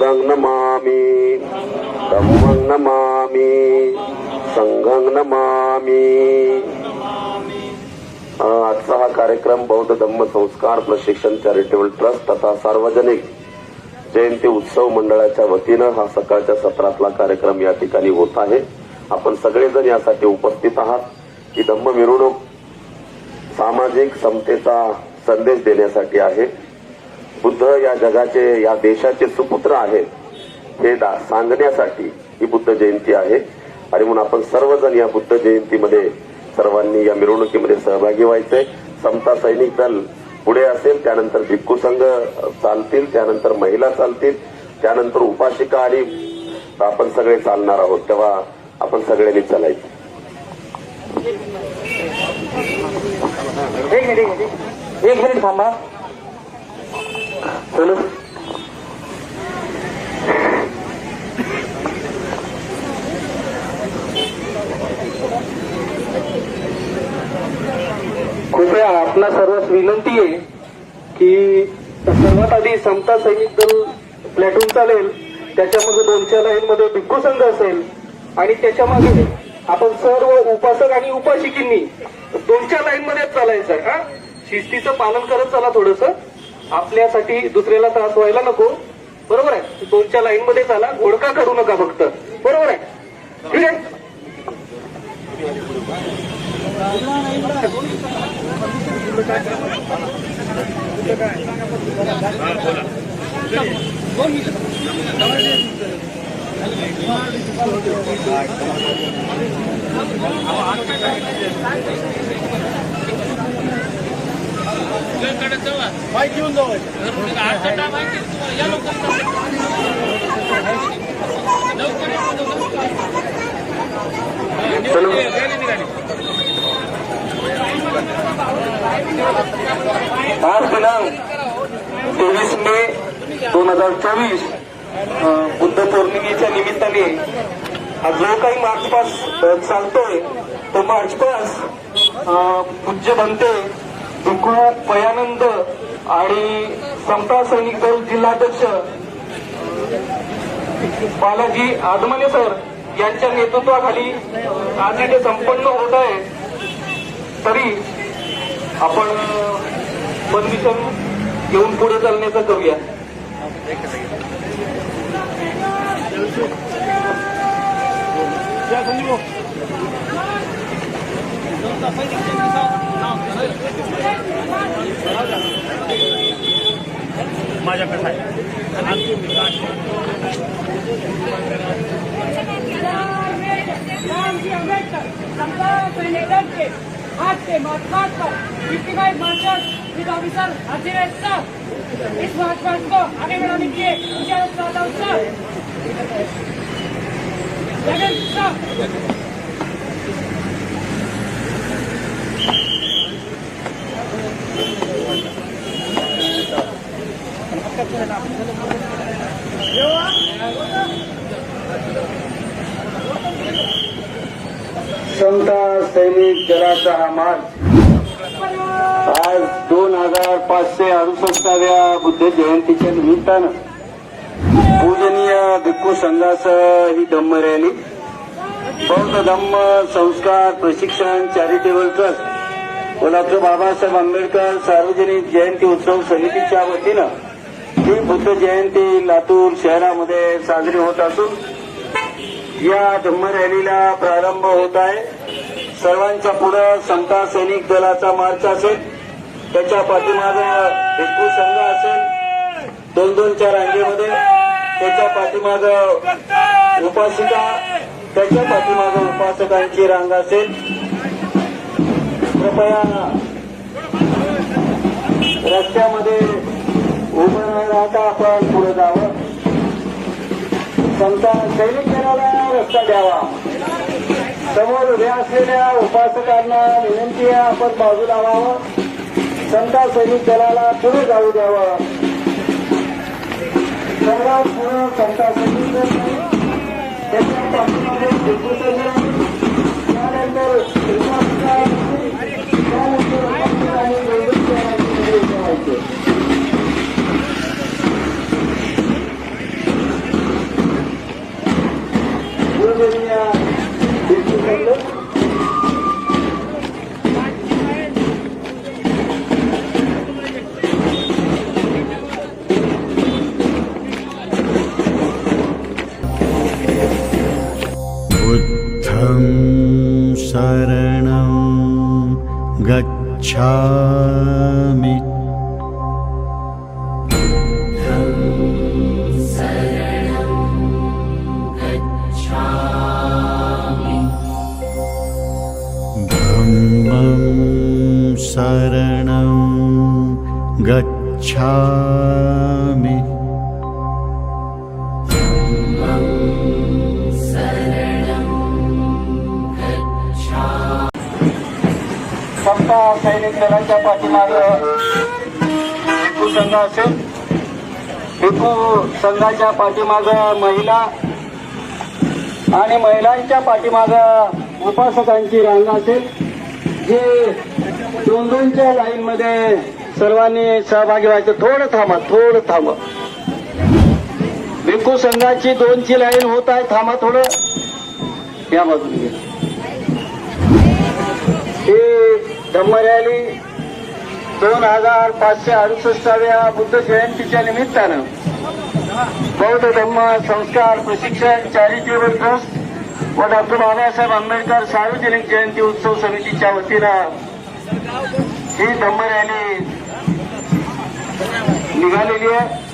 बुद्धं नमामि। धम्मं नमामि। संघं नमामि। आजचा हा कार्यक्रम बौद्ध धम्म संस्कार प्रशिक्षण चॅरिटेबल ट्रस्ट तथा सार्वजनिक जयंती उत्सव मंडळाच्या वतीनं हा सकाळच्या सत्रातला कार्यक्रम या ठिकाणी होत आहे. आपण सगळेजण यासाठी उपस्थित आहात ही धम्म मिरवणूक सामाजिक समतेचा संदेश देण्यासाठी आहे. बुद्ध या जगाचे या देशाचे सुपुत्र आहेत हे दा- सांगण्यासाठी ही बुद्ध जयंती आहे. आणि म्हणून आपण सर्वजण या बुद्ध जयंतीमध्ये सर्वांनी या मिरवणुकीमध्ये सहभागी व्हायचंय. समता सैनिक दल पुढे असेल त्यानंतर भिक्खू संघ चालतील त्यानंतर महिला चालतील त्यानंतर उपासिका आणि आपण सगळे चालणार आहोत तेव्हा आपण सगळ्यांनी चालायचं. एक मिनिट थांबा. बोलो। कृपया आपला सर्वांस विनंती आहे की सर्वात आधी समता सैनिक दल प्लॅटून चालेल त्याच्यामध्ये दोनच्या लाईन मध्ये भिक्खू संघ असेल आणि त्याच्यामागे आपण सर्व उपासक आणि उपासिकींनी दोनच्या लाईन मध्ये चालायचं हा? शिस्तीचं पालन करत चला थोडस. आपल्यासाठी दुसऱ्याला त्रास व्हायला नको. बरोबर आहे? दोनच्या लाईन मध्ये चाला घोडका करू नका फक्त. बरोबर आहे? ठीक आहे? चलो आज दिनांक तेवीस मे दोन हजार चोवीस बुद्ध पौर्णिमेच्या निमित्ताने हा जो काही मार्च पास चालतोय तो मार्च पास पूज्य बनते. भिक्खू पयानंद आणि समता सैनिक दल जिल्हाध्यक्ष बालाजी आदमने सर यांच्या नेतृत्वाखाली आज इथे संपन्न होत आहे. तरी आपण परमिशन घेऊन पुढे चालण्याचं करूया. रामजी आंबेडकर समता सैनिक के हाथ के march per fifty five marchers with officer हाजिर सर इस मार्च पास्ट को आगे बढ़ाने के लिए इजाजत चाहता हूँ सर जगन सर समता सैनिक दलाचा हा मार्च आज दोन हजार पाचशे अडुसष्टाव्या बुद्ध जयंतीच्या निमित्तानं पूजनीय भिक्खू संघासह ही धम्म रॅली बौद्ध धम्म संस्कार प्रशिक्षण चॅरिटेबल ट्रस्ट व डॉक्टर बाबासाहेब आंबेडकर सार्वजनिक जयंती उत्सव समितीच्या वतीनं ही बुद्ध जयंती लातूर शहरामध्ये साजरी होत असून या धम्मरॅलीला प्रारंभ होत आहे. सर्वांच्या पुढं समता सैनिक दलाचा मार्च असेल. त्याच्या पाठीमागं भिक्खू संघ असेल. दोन दोनच्या रांगेमध्ये. त्याच्या पाठीमागं उपासिका त्याच्या पाठीमागं उपासकांची रांग असेल. कृपया रस्त्यामध्ये उभं न राहता आपण पुढे जावं. समता सैनिक जनाला रस्ता द्यावा. समोर उभ्या असलेल्या उपासकांना विनंती आहे आपण बाजूला व्हावं संता सैनिक दलाला पुढे जाऊ द्यावं. सर्वात पुढे संता सैनिक दल आहे. त्याच्या पाठीमागे शरणं गच्छामि। शरणं गच्छामि सैनिक दलाच्या पाठीमाग भिकू संघ असेल भिकू संघाच्या पाठीमाग महिला आणि महिलांच्या पाठीमाग उपासकांची रांग असेल. जे दोन दोनच्या लाईन मध्ये सर्वांनी सहभागी व्हायचं. थोडं थांबा थोडं थांबा. भिकू संघाची दोनची लाईन होत आहे. थांबा थोडं. या बाजूने घ्या. धम्म दोन हजार पाचशे अडुसष्टाव्या बुद्ध जयंतीच्या निमित्तानं बौद्ध धम्म संस्कार प्रशिक्षण चॅरिटेबल ट्रस्ट व डॉक्टर बाबासाहेब आंबेडकर सार्वजनिक जयंती उत्सव समितीच्या वतीनं ही धम्म रॅली निघालेली आहे.